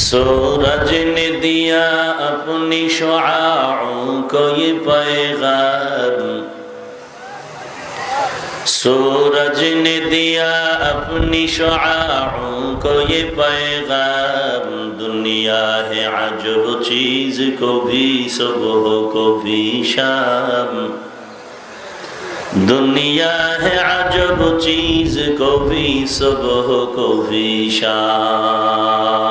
सूरज ने दिया अपनी शुआओं को ये पैगाम सूरज ने दिया अपनी शुआओं को ये पैगाम दुनिया है अजब चीज को भी सुबह को भी शाम दुनिया है अजब चीज को भी सुबह को भी शाम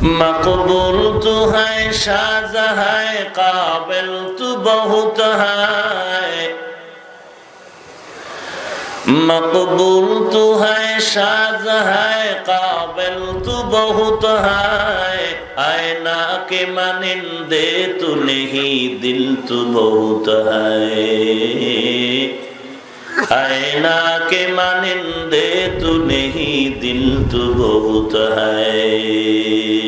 মকবুল তো হ্যাঁ সাজ হ্যাঁ কাবিল তো বহুত হ্যাঁ। মকবুল তো হ্যাঁ সাজ হ্যাঁ কাবিল তো বহুত হ্যাঁ। আয়না কে মানিন্দে তো নেহি দিল তো বহুত হ্যাঁ। আয়না কে মানিন্দে নেহি দিল তো বহুত হ্যাঁ।